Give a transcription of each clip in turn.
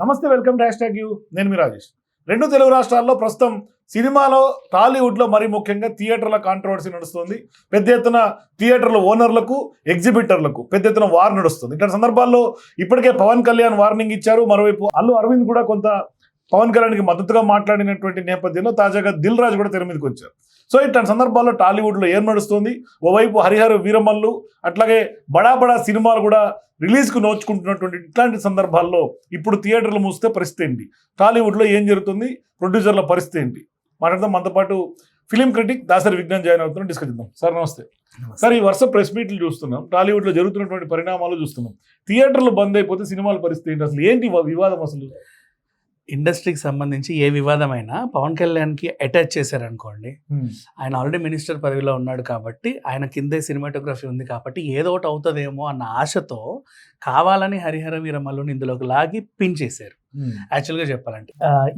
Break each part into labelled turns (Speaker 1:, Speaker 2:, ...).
Speaker 1: నమస్తే welcome to hashtag you. నేను మీ రాజేష్. రెండు తెలుగు రాష్ట్రాల్లో ప్రస్తుతం సినిమాలో టాలీవుడ్లో మరి ముఖ్యంగా థియేటర్ల కాంట్రవర్సీ నడుస్తుంది. పెద్ద ఎత్తున థియేటర్ల ఓనర్లకు ఎగ్జిబిటర్లకు పెద్ద ఎత్తున వార్ నడుస్తుంది. ఇట్లాంటి సందర్భాల్లో ఇప్పటికే పవన్ కళ్యాణ్ వార్నింగ్ ఇచ్చారు. మరోవైపు అల్లు అరవింద్ కూడా కొంత పవన్ కళ్యాణ్కి మద్దతుగా మాట్లాడినటువంటి నేపథ్యంలో తాజాగా దిల్ రాజు కూడా తెర మీదకి వచ్చారు. సో ఇట్లాంటి సందర్భాల్లో టాలీవుడ్లో ఏం నడుస్తుంది? ఓవైపు హరిహర వీరమల్లు అట్లాగే బడా బడా సినిమాలు కూడా రిలీజ్కు నోచుకుంటున్నటువంటి ఇట్లాంటి సందర్భాల్లో ఇప్పుడు థియేటర్లు మూస్తే పరిస్థితి ఏంటి? టాలీవుడ్లో ఏం జరుగుతుంది? ప్రొడ్యూసర్ల పరిస్థితి ఏంటి? మాట్లాడదాం. మనతో పాటు film critic Dasari Vignan join అవుతున్నాం డిస్కస్ చేద్దాం. సార్ నమస్తే. సార్ ఈ వర్ష ప్రెస్ మీట్లు చూస్తున్నాం. టాలీవుడ్లో జరుగుతున్నటువంటి పరిణామాలు చూస్తున్నాం. థియేటర్లు బంద్ అయిపోతే సినిమాల పరిస్థితి ఏంటి? అసలు ఏంటి వివాదం అసలు?
Speaker 2: ఇండస్ట్రీకి సంబంధించి ఏ వివాదమైనా పవన్ కళ్యాణ్కి అటాచ్ చేశారనుకోండి ఆయన ఆల్రెడీ మినిస్టర్ పదవిలో ఉన్నాడు కాబట్టి ఆయన కిందే సినిమాటోగ్రఫీ ఉంది కాబట్టి ఏదో ఒకటి అవుతుందేమో అన్న ఆశతో కావాలని హరిహర వీరమల్లుని ఇందులోకి లాగి పిన్ చేశారు. యాక్చువల్గా చెప్పాలంటే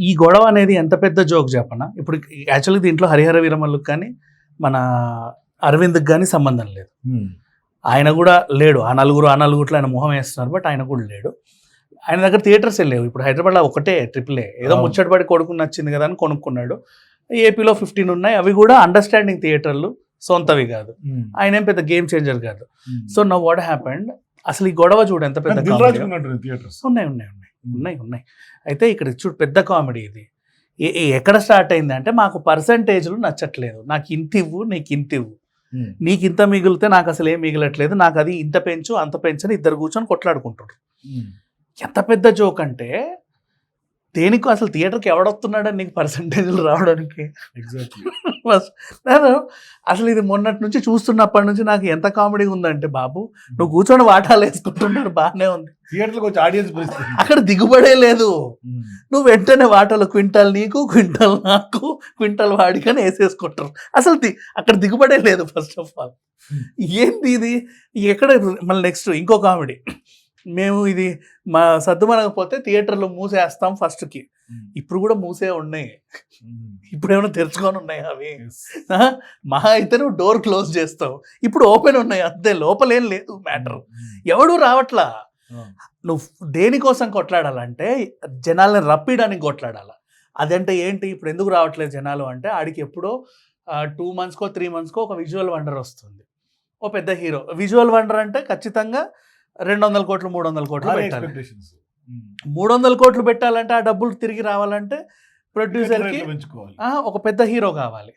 Speaker 2: ఈ గొడవ అనేది ఎంత పెద్ద జోక్ చెప్పనా? ఇప్పుడు యాక్చువల్గా దీంట్లో హరిహర వీరమల్లుకి కానీ మన అరవింద్కి కానీ సంబంధం లేదు. ఆయన కూడా లేడు. ఆ నలుగురు ఆ నలుగురిలో ఆయన మొహం వేస్తున్నారు బట్ ఆయన కూడా లేడు. ఆయన దగ్గర థియేటర్స్ లేవు. ఇప్పుడు హైదరాబాద్లో ఒకటే ట్రిపుల్ ఏ ఏదో. ముచ్చటపడి కొడుకుని నచ్చింది కదా అని కొనుక్కున్నాడు. ఏపీలో ఫిఫ్టీన్ ఉన్నాయి. అవి కూడా అండర్స్టాండింగ్ థియేటర్లు సొంతవి కాదు. ఆయన ఏం పెద్ద గేమ్ చేంజర్ కాదు. సో నో వాట్ హ్యాపెండ్ అసలు ఈ గొడవ చూడు ఎంత పెద్ద ఉన్నాయి ఉన్నాయి ఉన్నాయి ఉన్నాయి ఉన్నాయి. అయితే ఇక్కడ చూడు పెద్ద కామెడీ ఇది. ఎక్కడ స్టార్ట్ అయింది అంటే మాకు పర్సంటేజ్లు నచ్చట్లేదు. నాకు ఇంత ఇవ్వు నీకు ఇంత ఇవ్వు. నీకు ఇంత మిగిలితే నాకు అసలు ఏం మిగలట్లేదు. నాకు అది ఇంత పెంచు అంత పెంచని ఇద్దరు కూర్చొని కొట్లాడుకుంటారు ఎంత పెద్ద జోక్ అంటే దేనికి అసలు థియేటర్కి ఎవడొస్తున్నాడని నీకు పర్సంటేజ్లు రావడానికి. నేను అసలు ఇది మొన్నటి నుంచి చూస్తున్నప్పటి నుంచి నాకు ఎంత కామెడీ ఉందంటే బాబు నువ్వు కూర్చొని వాటాలు వేసుకుంటున్నాడు బాగానే ఉంది.
Speaker 1: థియేటర్కి వచ్చి ఆడియన్స్
Speaker 2: అక్కడ దిగుబడే లేదు. నువ్వు వెంటనే వాటలు క్వింటాల్ నీకు క్వింటాల్ నాకు క్వింటాల్ వాడికని వేసేసుకుంటారు. అసలు ది- అక్కడ దిగుబడే లేదు ఫస్ట్ ఆఫ్ ఆల్ ఏంది ఇది? ఎక్కడ మళ్ళీ నెక్స్ట్ ఇంకో కామెడీ. మేము ఇది మా సర్దుమనకపోతే థియేటర్లో మూసేస్తాం ఫస్ట్కి. ఇప్పుడు కూడా మూసే ఉన్నాయి. ఇప్పుడు ఏమైనా తెరుచుకొని ఉన్నాయి అవి? మహా అయితే నువ్వు డోర్ క్లోజ్ చేస్తావు. ఇప్పుడు ఓపెన్ ఉన్నాయి. అంతే లోపలేం లేదు మ్యాటర్. ఎవడు రావట్లా? నువ్వు దేనికోసం కొట్లాడాలంటే జనాల్ని రప్పియడానికి కొట్లాడాల. అదంటే ఏంటి? ఇప్పుడు ఎందుకు రావట్లేదు జనాలు అంటే ఆడికి ఎప్పుడో టూ మంత్స్కో త్రీ మంత్స్కో ఒక విజువల్ వండర్ వస్తుంది. ఓ పెద్ద హీరో. విజువల్ వండర్ అంటే ఖచ్చితంగా రెండు వందల కోట్లు మూడు వందల కోట్లు పెట్టాలి.
Speaker 1: ఎక్స్పెక్టేషన్స్
Speaker 2: మూడు వందల కోట్లు పెట్టాలంటే ఆ డబ్బులు తిరిగి రావాలంటే ప్రొడ్యూసర్కి ఒక పెద్ద హీరో కావాలి.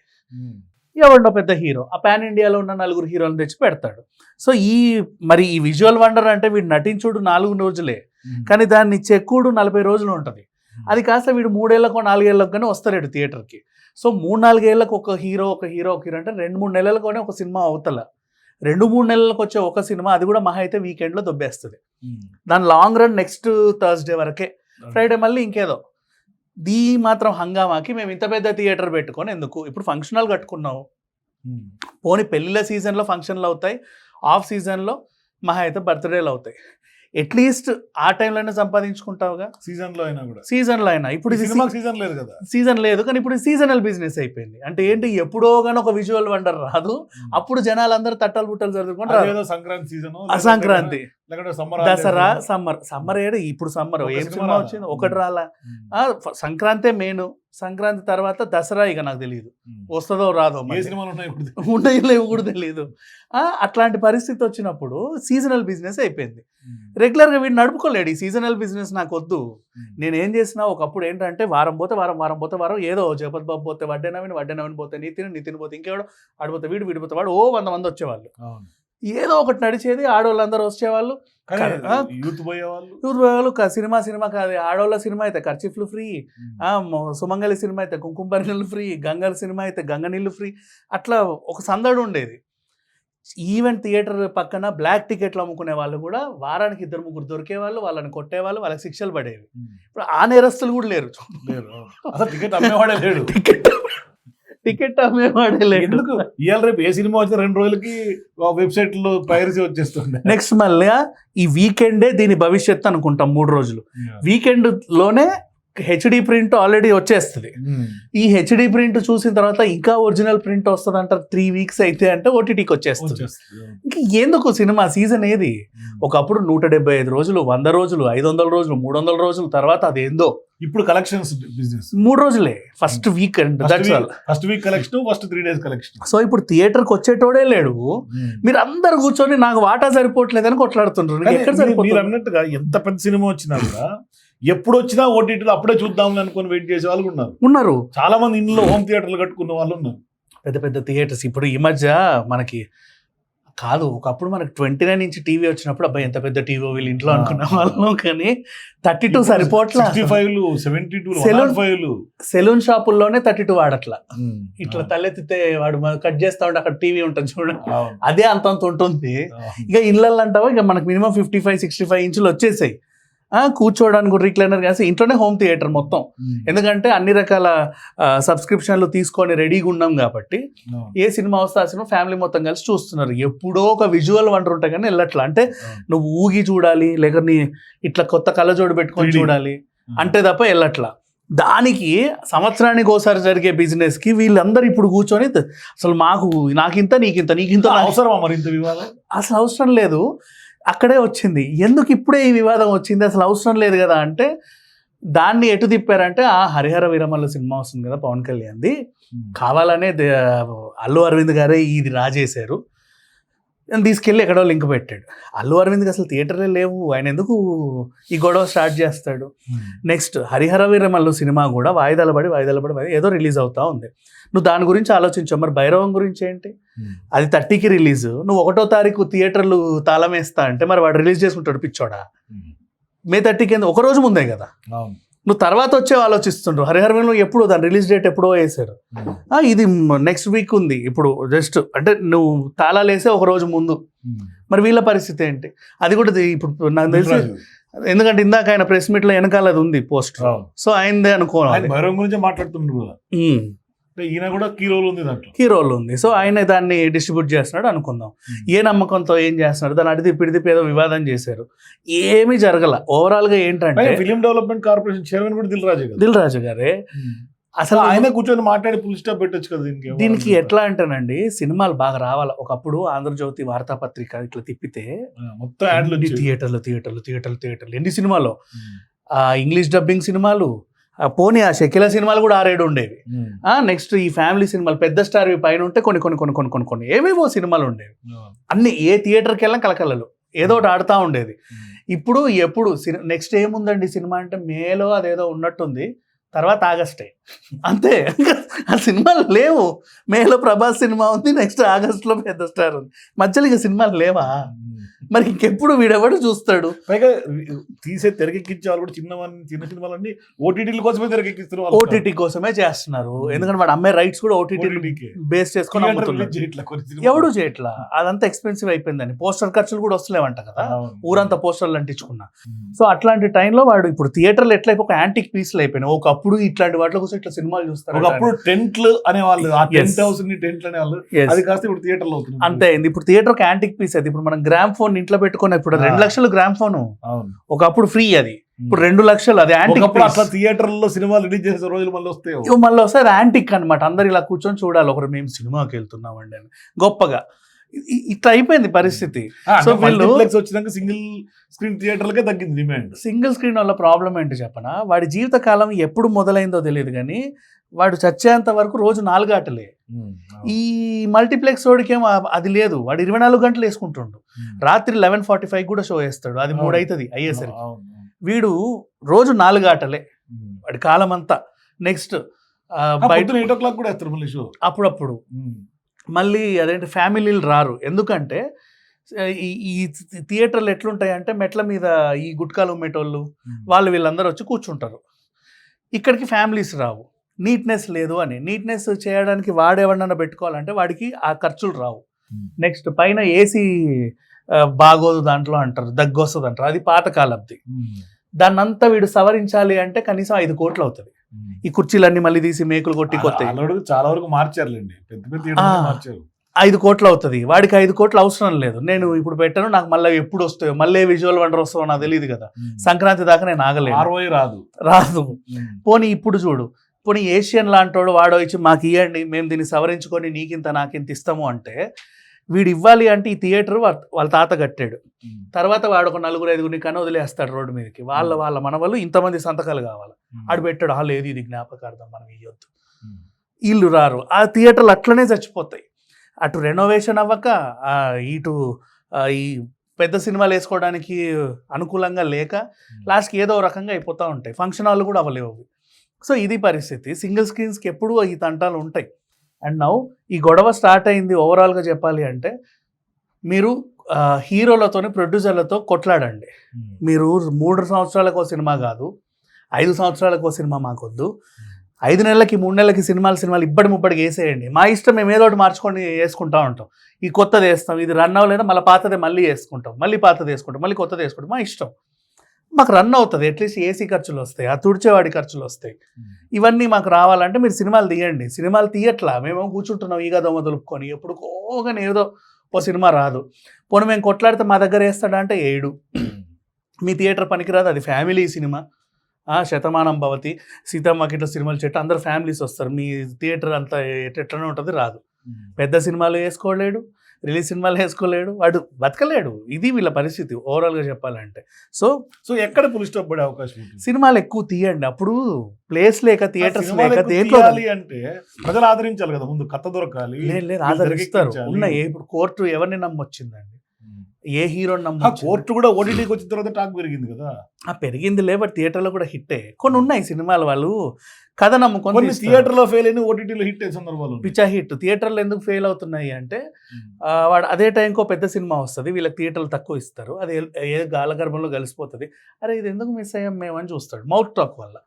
Speaker 2: ఎవడో పెద్ద హీరో. ఆ పాన్ ఇండియాలో ఉన్న నలుగురు హీరోలను తెచ్చి పెడతాడు. సో ఈ మరి ఈ విజువల్ వండర్ అంటే వీడు నటించుడు నాలుగు రోజులే. కానీ దాన్ని చెక్కుడు నలభై రోజులు ఉంటుంది. అది కాస్త వీడు మూడేళ్ళకో నాలుగేళ్ళకు కానీ వస్తాడు థియేటర్కి. సో మూడు నాలుగేళ్ళకు ఒక హీరో ఒక హీరో ఒక హీరో అంటే రెండు మూడు నెలలకోనే ఒక సినిమా అవతల. రెండు మూడు నెలలకు వచ్చే ఒక సినిమా అది కూడా మహా అయితే వీకెండ్లో దొబ్బేస్తుంది. దాని లాంగ్ రన్ నెక్స్ట్ థర్స్డే వరకే. ఫ్రైడే మళ్ళీ ఇంకేదో. దీ మాత్రం హంగామాకి మేము ఇంత పెద్ద థియేటర్ పెట్టుకొని ఎందుకు? ఇప్పుడు ఫంక్షన్ హాల్ కట్టుకున్నావు పోనీ పెళ్ళిళ్ళ సీజన్లో ఫంక్షన్లు అవుతాయి. ఆఫ్ సీజన్లో మహా అయితే బర్త్డేలు అవుతాయి. అట్లీస్ట్ ఆ టైంలోనే సంపాదించుకుంటావుగా?
Speaker 1: సీజన్లో అయినా కూడా.
Speaker 2: సీజన్లో అయినా. ఇప్పుడు
Speaker 1: సీజన్ లేదు కదా.
Speaker 2: సీజన్ లేదు కానీ ఇప్పుడు సీజనల్ బిజినెస్ అయిపోయింది. అంటే ఏంటి ఎప్పుడో కానీ ఒక విజువల్ వండర్ రాదు. అప్పుడు జనాలు అందరూ తట్టలు బుట్టలు
Speaker 1: అదేదో Sankranti season
Speaker 2: Sankranti. Dasara summer. Summer ఏడు ఇప్పుడు సమ్మర్. ఏం
Speaker 1: సినిమా?
Speaker 2: వచ్చింది? ఒకటి రాలా. సంక్రాంతే మెయిన్. సంక్రాంతి తర్వాత దసరా ఇక నాకు తెలియదు వస్తుందో రాదో
Speaker 1: ఉన్నాయి
Speaker 2: లేవో కూడా తెలియదు అట్లాంటి పరిస్థితి వచ్చినప్పుడు సీజనల్ బిజినెస్ అయిపోయింది. రెగ్యులర్గా వీడు నడుపుకోలేడు. ఈ సీజనల్ బిజినెస్ నాకు వద్దు. నేను ఏం చేసినా ఒకప్పుడు ఏంటంటే వారం పోతే వారం వారం పోతే వారం ఏదో జగపతి బాబు పోతే వడ్డే నవీన్ వడ్డే నవీన్ పోతే నితిన్ నితిన్ పోతే ఇంకెవడో ఆడిపోతే వీడు వీడిపోతే వాడు ఓ వంద మంది వచ్చేవాళ్ళు. ఏదో ఒకటి నడిచేది ఆడవాళ్ళందరూ వచ్చేవాళ్ళు?
Speaker 1: యూత్ పోయే వాళ్ళు
Speaker 2: యూత్ వాళ్ళు క- సినిమా సినిమా కాదు. ఆడవాళ్ళ సినిమా అయితే ఖర్చిఫ్లు ఫ్రీ సుమంగళి సినిమా అయితే కుంకుమ నీళ్ళు ఫ్రీ గంగల సినిమా అయితే గంగ నీళ్ళు ఫ్రీ. అట్లా ఒక సందడి ఉండేది. ఈవెంట్ థియేటర్ పక్కన బ్లాక్ టికెట్లు అమ్ముకునే వాళ్ళు కూడా వారానికి ఇద్దరు ముగ్గురు దొరికేవాళ్ళు వాళ్ళని కొట్టేవాళ్ళు వాళ్ళకి శిక్షలు పడేవి. ఇప్పుడు ఆ నేరస్తులు కూడా లేరు.
Speaker 1: లేరు. అవును. అసలు టికెట్ అమ్మేవాడే లేడు.
Speaker 2: టికెట్ టికెట్ అమ్మేవాడే
Speaker 1: ఎందుకు? ఇవాళ రేపు ఏ సినిమా వచ్చిన రెండు రోజులకి వెబ్సైట్లో పైరసీ వచ్చేస్తుండే.
Speaker 2: నెక్స్ట్ మళ్ళీ ఈ వీకెండే దీని భవిష్యత్తు అనుకుంటాం మూడు రోజులు. వీకెండ్లోనే హెచ్డి ప్రింట్ ఆల్రెడీ వచ్చేస్తుంది. ఈ హెచ్డి ప్రింట్ చూసిన తర్వాత ఇంకా ఒరిజినల్ ప్రింట్ వస్తుంది అంటారు త్రీ వీక్స్ అయితే అంటే ఓటీటీకి వచ్చేస్తుంది.
Speaker 1: వచ్చేస్తుంది.
Speaker 2: ఇంకా ఎందుకు సినిమా సీజన్ ఏది? ఒకప్పుడు నూట డెబ్బై ఐదు రోజులు వంద రోజులు ఐదు వందల రోజులు మూడు వందల రోజులు తర్వాత అదేందో?
Speaker 1: ఇప్పుడు కలెక్షన్స్ బిజినెస్
Speaker 2: మూడు రోజులే. First week and that's all
Speaker 1: first week collection first three days collection
Speaker 2: so ఇప్పుడు థియేటర్కి వచ్చేటోడే లేడు. మీరు అందరు కూర్చొని నాకు వాటా సరిపోవట్లేదని కొట్లాడుతుంటారు నీకు ఎక్కడ
Speaker 1: మీరు అన్నట్టుగా ఎంత పెద్ద సినిమా వచ్చినా కూడా ఎప్పుడు వచ్చినా ఓటీటీలో అప్పుడే చూద్దాంలే అనుకొని వెయిట్ చేసే వాళ్ళు ఉన్నారు.
Speaker 2: ఉన్నారు.
Speaker 1: చాలా మంది ఇంట్లో హోమ్ థియేటర్లు కట్టుకున్న వాళ్ళు ఉన్నారు.
Speaker 2: పెద్ద పెద్ద థియేటర్స్ ఇప్పుడు ఈ మధ్య మనకి కాదు ఒకప్పుడు మనకి ట్వంటీ నైన్ ఇంచ్ టీవీ వచ్చినప్పుడు అబ్బాయి ఎంత పెద్ద టీవీ వీళ్ళు ఇంట్లో అనుకునే వాళ్ళం. కానీ థర్టీ టూ సరిపోట్లా Saloon-
Speaker 1: ఫైవ్
Speaker 2: సెలూన్ షాపుల్లోనే థర్టీ టూ వాడట్లా. ఇట్లా తలెత్తితే వాడు కట్ చేస్తా ఉంటే అక్కడ టీవీ ఉంటుంది చూడండి అదే అంతంత ఉంటుంది. ఇక ఇళ్ళల్లో అంటావా? ఇక మనకి minimum fifty five sixty five ఇంచులు వచ్చేసాయి. కూర్చోవడానికి రీక్లైనర్ కాసి ఇంట్లోనే హోమ్ థియేటర్ మొత్తం. ఎందుకంటే అన్ని రకాల సబ్స్క్రిప్షన్లు తీసుకొని రెడీగా ఉన్నాం కాబట్టి ఏ సినిమా వస్తే ఆ సినిమా ఫ్యామిలీ మొత్తం కలిసి చూస్తున్నారు. ఎప్పుడో ఒక విజువల్ వండర్ ఉంటాయి కానీ వెళ్ళట్లా. అంటే నువ్వు ఊగి చూడాలి లేక నీ ఇట్లా కొత్త కళ్ళజోడు పెట్టుకొని
Speaker 1: 3D.
Speaker 2: చూడాలి అంటే తప్ప వెళ్ళట్లా. దానికి సంవత్సరానికి ఒకసారి జరిగే బిజినెస్కి వీళ్ళందరూ ఇప్పుడు కూర్చొని అసలు మాకు నాకింత నీకింత నీకింత
Speaker 1: వివాదం?
Speaker 2: అసలు అవసరం లేదు. అక్కడే వచ్చింది. ఎందుకు ఇప్పుడే ఈ వివాదం వచ్చింది? అసలు అవసరం లేదు కదా అంటే దాన్ని ఎటు తిప్పారంటే ఆ హరిహర వీరమల్ల సినిమా వస్తుంది కదా పవన్ కళ్యాణ్ది. కావాలనే అల్లు అరవింద్ గారే ఇది రాజేశారు. అని తీసుకెళ్ళి ఎక్కడో లింక్ పెట్టాడు. అల్లు అరవింద్కి అసలు థియేటర్లే లేవు. ఆయన ఎందుకు ఈ గొడవ స్టార్ట్ చేస్తాడు? నెక్స్ట్ హరిహర వీరమల్లు సినిమా కూడా వాయిదాలు పడి వాయిదాలు పడి ఏదో రిలీజ్ అవుతా ఉంది. నువ్వు దాని గురించి ఆలోచించావు మరి భైరవం గురించి ఏంటి? అది థర్టీకి రిలీజ్. నువ్వు ఒకటో తారీఖు థియేటర్లు తాళం వేస్తా అంటే మరి వాడు రిలీజ్ చేసుకుంటాడు పిచ్చోడా? మే థర్టీకి ఒక రోజు ముందే కదా?
Speaker 1: అవును.
Speaker 2: నువ్వు తర్వాత వచ్చే ఆలోచిస్తుండ్రు. హరిహర వీరమల్లు ఎప్పుడు దాని రిలీజ్ డేట్ ఎప్పుడో వేశారు ఆ, ఇది నెక్స్ట్ వీక్ ఉంది. ఇప్పుడు జస్ట్ అంటే నువ్వు తాళాలు వేసే ఒక రోజు ముందు. మరి వీళ్ళ పరిస్థితి ఏంటి? అది కూడా ఇప్పుడు నాకు తెలిసి ఎందుకంటే ఇందాక ఆయన ప్రెస్ మీట్లో వెనకాల అది ఉంది పోస్ట్
Speaker 1: అవును.
Speaker 2: సో ఆయనదే
Speaker 1: ఆయన
Speaker 2: అనుకోవాలి
Speaker 1: గురించి అంటే ఈయన కూడా కీ రోల్ ఉంది దాంట్లో.
Speaker 2: హీరోలు ఉంది. సో ఆయన దాన్ని డిస్ట్రిబ్యూట్ చేస్తున్నాడు అనుకుందాం. ఏ నమ్మకంతో ఏం చేస్తున్నాడు? దాన్ని అడిది పిడిది ఏదో వివాదం చేశారు. ఏమీ జరగల. ఓవరాల్గా ఏంటంటే
Speaker 1: ఫిలిం డెవలప్మెంట్ కార్పొరేషన్ చైర్మన్ కూడా దిల్ రాజే
Speaker 2: దిల్ రాజు గారే.
Speaker 1: అసలు
Speaker 2: అసలు
Speaker 1: ఆయన కూర్చొని మాట్లాడి పుల్ స్టాప్ పెట్టొచ్చు కదా దీనికి
Speaker 2: దీనికి ఎట్లా అంటేనండి సినిమాలు బాగా రావాలి. ఒకప్పుడు ఆంధ్రజ్యోతి వార్తాపత్రిక ఇట్లా తిప్పితే
Speaker 1: మొత్తం యాడ్లు.
Speaker 2: థియేటర్లు థియేటర్లు థియేటర్లు థియేటర్లు ఎన్ని సినిమాలు? ఆ ఇంగ్లీష్ డబ్బింగ్ సినిమాలు పోనీ ఆ షకిల సినిమాలు కూడా ఆరేడు ఉండేవి. నెక్స్ట్ ఈ ఫ్యామిలీ సినిమాలు పెద్ద స్టార్ పైన ఉంటే కొన్ని కొన్ని కొన్ని కొన్ని కొన్ని కొన్ని ఏవేవో సినిమాలు ఉండేవి. అన్ని ఏ థియేటర్కి వెళ్ళినా కలకలలు ఏదో ఒకటి ఆడుతూ ఉండేది. ఇప్పుడు ఎప్పుడు నెక్స్ట్ ఏముందండి సినిమా అంటే మేలో అదేదో ఉన్నట్టుంది. తర్వాత ఆగస్టే. అంతే. ఆ సినిమాలు లేవు. మేలో ప్రభాస్ సినిమా ఉంది నెక్స్ట్ ఆగస్ట్లో పెద్ద స్టార్ ఉంది. మధ్యలో ఇక సినిమాలు లేవా. మరి ఇంకెప్పుడు వీడెవడు చూస్తాడు
Speaker 1: పైగా తీసే తెరకెక్కించే వాళ్ళు కూడా చిన్నవన్నీ చిన్న సినిమాలన్నీ ఓటీటీల కోసమే తెరకెక్కిస్తారు.
Speaker 2: ఓటీటీ కోసమే చేస్తున్నారు ఎందుకంటే వాడు అమ్మే రైట్స్ కూడా ఓటీటీ. బేస్ చేసుకొని అమ్ముతున్నారు. ఎవడు చేయట్లా అదంతా ఎక్స్పెన్సివ్ అయిపోయిందని పోస్టర్ ఖర్చులు కూడా వస్తలేవంట కదా. ఊరంతా పోస్టర్లు అంటించుకున్నా. సో అట్లాంటి టైంలో వాడు ఇప్పుడు థియేటర్లు ఎట్లా అయిపోయి ఒక యాంటిక్ పీస్లు అయిపోయినాయి ఒకప్పుడు ఇట్లాంటి వాటిలో కోసం ఇట్లా సినిమాలు చూస్తారు
Speaker 1: ఒకప్పుడు టెంట్లు అనేవాళ్ళు ఆ. టెంట్ హౌస్ని టెంట్లు అనేవాళ్ళు. అది కాస్త ఇప్పుడు థియేటర్లో అవుతుంది
Speaker 2: అంతే ఇప్పుడు థియేటర్ ఒక యాంటిక్ పీస్ అది ఇప్పుడు మనం గ్రామ్ ఫోన్ ఇంట్లో పెట్టుకున్న ఇప్పుడు. రెండు లక్షలు గ్రామ్ ఫోన్ ఒకప్పుడు ఫ్రీ అది. ఇప్పుడు రెండు లక్షలు అది యాంటిక్
Speaker 1: అట్లా థియేటర్లో సినిమాలు రిలీజ్ చేసే రోజులు మళ్ళీ వస్తాయి
Speaker 2: మళ్ళీ వస్తే యాంటిక్ అనమాట అందరు ఇలా కూర్చొని చూడాలి. ఒకరు మేము సినిమాకి వెళ్తున్నామండి అని. గొప్పగా. ఇట్లా అయిపోయింది పరిస్థితి. సో వీళ్ళు-
Speaker 1: వచ్చినాక సింగిల్ స్క్రీన్ థియేటర్లకే తగ్గింది డిమాండ్.
Speaker 2: సింగిల్ స్క్రీన్ వల్ల ప్రాబ్లం ఏంటి చెప్పనా? వాడి జీవితకాలం ఎప్పుడు మొదలైందో తెలియదు కానీ వాడు చచ్చేంత వరకు రోజు నాలుగు ఆటలే. ఈ మల్టీప్లెక్స్ వాడికి అది లేదు. వాడు ఇరవై నాలుగు గంటలు వేసుకుంటుండు. రాత్రి లెవెన్ ఫార్టీ ఫైవ్ కూడా షో వేస్తాడు. అది మూడు. అవుతుంది అయ్యేసరికి వీడు రోజు నాలుగు ఆటలే. వాడి కాలం అంతా నెక్స్ట్ బయట
Speaker 1: ఎయిట్ ఓ క్లాక్ కూడా వేస్తారు మళ్ళీ షో.
Speaker 2: అప్పుడప్పుడు. మళ్ళీ అదేంటి ఫ్యామిలీలు రారు. ఎందుకంటే ఈ ఈ థియేటర్లు ఎట్లుంటాయంటే మెట్ల మీద ఈ గుట్కాలు ఉమ్మేటోళ్ళు వాళ్ళు వీళ్ళందరూ వచ్చి కూర్చుంటారు. ఇక్కడికి ఫ్యామిలీస్ రావు. నీట్నెస్ లేదు అని. నీట్నెస్ చేయడానికి వాడేవన్నా పెట్టుకోవాలంటే వాడికి ఆ ఖర్చులు రావు. నెక్స్ట్ పైన ఏసీ బాగోదు దాంట్లో అంటారు. దగ్గు వస్తుంది అంటారు అది పాతకాలబ్ది. దాన్ని అంతా వీడు సవరించాలి అంటే కనీసం ఐదు కోట్లు అవుతుంది. ఈ కుర్చీలన్నీ మళ్ళీ తీసి మేకులు కొట్టి కొత్త
Speaker 1: చాలా వరకు మార్చారులేండి. పెద్ద పెద్ద. మార్చారు.
Speaker 2: ఐదు కోట్లు అవుతుంది. వాడికి ఐదు కోట్లు అవసరం లేదు. నేను ఇప్పుడు పెట్టను నాకు మళ్ళీ ఎప్పుడు వస్తాయో మళ్ళీ విజువల్ వండర్ వస్తాయో నాకు తెలియదు కదా. సంక్రాంతి దాకా నేను ఆగలేను.
Speaker 1: ఆర్ఓఐ రాదు.
Speaker 2: రాదు. పోనీ ఇప్పుడు చూడు. పోనీ ఏషియన్ లాంటోడు వాడో ఇచ్చి మాకు ఇవ్వండి మేము దీన్ని సవరించుకొని నీకింత నాకింత ఇస్తాము అంటే వీడు ఇవ్వాలి అంటే ఈ థియేటర్ వాళ్ళ తాత కట్టాడు. తర్వాత వాడు ఒక నలుగురు ఐదుగురిని కన్నా వదిలేస్తాడు రోడ్డు మీదకి. వాళ్ళ వాళ్ళ మనవలు ఇంతమంది సంతకాలు కావాలి. ఆడు పెట్టాడు ఆ లేదు ఇది జ్ఞాపకార్థం మనం ఇవ్వద్దు వీళ్ళు రారు. ఆ థియేటర్లు అట్లనే చచ్చిపోతాయి. అటు రెనోవేషన్ అవ్వక ఇటు ఈ పెద్ద సినిమాలు వేసుకోవడానికి అనుకూలంగా లేక లాస్ట్కి ఏదో రకంగా అయిపోతూ ఉంటాయి. ఫంక్షన్ హాల్ కూడా అవ్వలేవు అవి. సో ఇది పరిస్థితి. సింగిల్ స్క్రీన్స్కి ఎప్పుడూ ఈ తంటాలు ఉంటాయి. అండ్ నౌ ఈ గొడవ స్టార్ట్ అయింది ఓవరాల్గా చెప్పాలి అంటే మీరు హీరోలతోని ప్రొడ్యూసర్లతో కొట్లాడండి. మీరు మూడు సంవత్సరాలకు ఒక సినిమా కాదు ఐదు సంవత్సరాలకు సినిమా మాకొద్దు ఐదు నెలలకి మూడు నెలలకి సినిమాలు సినిమాలు ఇప్పటి ముప్పటికి వేసేయండి. మా ఇష్టం మేము ఏదో ఒకటి మార్చుకొని వేసుకుంటా ఉంటాం. ఈ కొత్తది వేస్తాం ఇది రన్ అవ్వలేదా మళ్ళీ పాతదే మళ్ళీ వేసుకుంటాం మళ్ళీ పాతది వేసుకుంటాం మళ్ళీ కొత్తది వేసుకుంటాం. మా ఇష్టం. మాకు రన్ అవుతుంది. అట్లీస్ట్ ఏసీ ఖర్చులు వస్తాయి. ఆ తుడిచేవాడి ఖర్చులు వస్తాయి. ఇవన్నీ మాకు రావాలంటే మీరు సినిమాలు తీయండి. సినిమాలు తీయట్లా. మేము కూర్చుంటున్నాం ఈగ దొమ్మ దులుపుకొని. ఎప్పుడు కోగానే ఏదో ఓ సినిమా రాదు. పోనీ మేము కొట్లాడితే మా దగ్గర వేస్తాడా అంటే ఏడు. మీ థియేటర్ పనికిరాదు. అది ఫ్యామిలీ సినిమా. ఆ, శతమానం భవతి సీతమ్మకి ఇట్లా సినిమాలు చెట్టు అందరు ఫ్యామిలీస్ వస్తారు. మీ థియేటర్ అంతా ఎట్లనే ఉంటుంది రాదు. పెద్ద సినిమాలు వేసుకోలేడు. రిలీజ్ సినిమాలు వేసుకోలేడు వాడు బతకలేడు. ఇది వీళ్ళ పరిస్థితి ఓవరాల్గా చెప్పాలంటే. సో
Speaker 1: సో ఎక్కడ పులి స్టాప్ పడే అవకాశం
Speaker 2: సినిమాలు ఎక్కువ తీయండి. అప్పుడు ప్లేస్ లేక థియేటర్స్ లేక దేంట్లో
Speaker 1: అంటే ప్రజలు ఆదరించాలి కదా ముందు కథ దొరకాలి
Speaker 2: లేదు లేదు ఆదరిస్తారు. ఉన్నాయి ఇప్పుడు కోర్టు ఎవరిని నమ్మొచ్చిందండి? ఏ నమ్మొచ్చు
Speaker 1: కోర్టు కూడా ఓటీటీకి వచ్చిన తర్వాత టాక్ పెరిగింది కదా.
Speaker 2: ఆ పెరిగింది లే బట్ థియేటర్లో కూడా హిట్టే. కొన్ని ఉన్నాయి సినిమాలు వాళ్ళు. కథ నమ్ముకొని
Speaker 1: కొన్ని
Speaker 2: తీస్తారు.
Speaker 1: థియేటర్లో ఫెయిల్ అయిన ఓటీటీలో హిట్ అయిన సందర్భాలు.
Speaker 2: పిచ్చా హిట్ థియేటర్లు ఎందుకు ఫెయిల్ అవుతున్నాయి అంటే వాడు అదే టైంకో పెద్ద సినిమా వస్తుంది వీళ్ళకి థియేటర్లు తక్కువ ఇస్తారు అది ఏ- గాలగర్భంలో కలిసిపోతుంది. అరే ఇది ఎందుకు మిస్ అయ్యాం మేము అని చూస్తాడు. మౌత్ టాక్ వల్ల.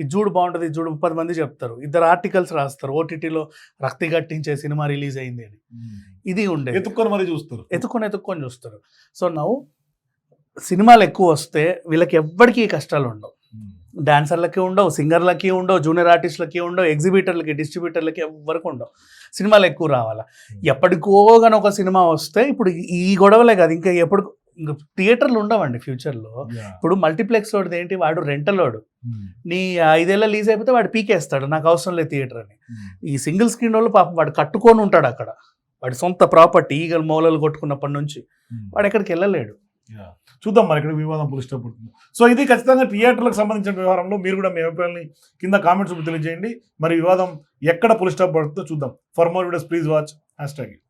Speaker 2: ఇది చూడు బాగుంటుంది చూడు పది మంది చెప్తారు. ఇద్దరు ఆర్టికల్స్ రాస్తారు ఓటీటీలో రక్తి గట్టించే సినిమా రిలీజ్ అయింది అని. ఇది ఉండే
Speaker 1: ఎత్తుక్కొని మరి చూస్తారు.
Speaker 2: ఎత్తుకొని ఎత్తుకొని చూస్తారు. సో నవ్వు సినిమాలు ఎక్కువ వస్తే వీళ్ళకి ఎవ్వడికి ఈ కష్టాలు ఉండవు. డాన్సర్లకి ఉండవు సింగర్లకి ఉండవు జూనియర్ ఆర్టిస్టులకి ఉండవు ఎగ్జిబిటర్లకి డిస్ట్రిబ్యూటర్లకి ఎవ్వరికి ఉండవు సినిమాలు ఎక్కువ రావాలా. ఎప్పటికో కానీ ఒక సినిమా వస్తే ఇప్పుడు ఈ గొడవలే కాదు ఇంకా ఎప్పుడు ఇంకా థియేటర్లు ఉండవండి ఫ్యూచర్లో. ఇప్పుడు మల్టీప్లెక్స్ వాడిది ఏంటి వాడు రెంటలోడు నీ ఐదేళ్ళ లీజ్ అయిపోతే వాడు పీకేస్తాడు నాకు అవసరం లేదు థియేటర్ అని. ఈ సింగిల్ స్క్రీన్ వాళ్ళు పాపం వాడు కట్టుకొని ఉంటాడు అక్కడ. వాడి సొంత ప్రాపర్టీ ఈగలు మూలలు కొట్టుకున్నప్పటి నుంచి. వాడు ఎక్కడికి వెళ్ళలేడు.
Speaker 1: చూద్దాం మరి ఇక్కడ వివాదం పులిష్టపడుతుంది పడుతుంది సో ఇది ఖచ్చితంగా థియేటర్లకు సంబంధించిన వ్యవహారంలో మీరు కూడా మీ అభిప్రాయాన్ని కింద కామెంట్స్ తెలియజేయండి. మరి వివాదం ఎక్కడ పులి పడుతుందో చూద్దాం. For more videos please watch hashtag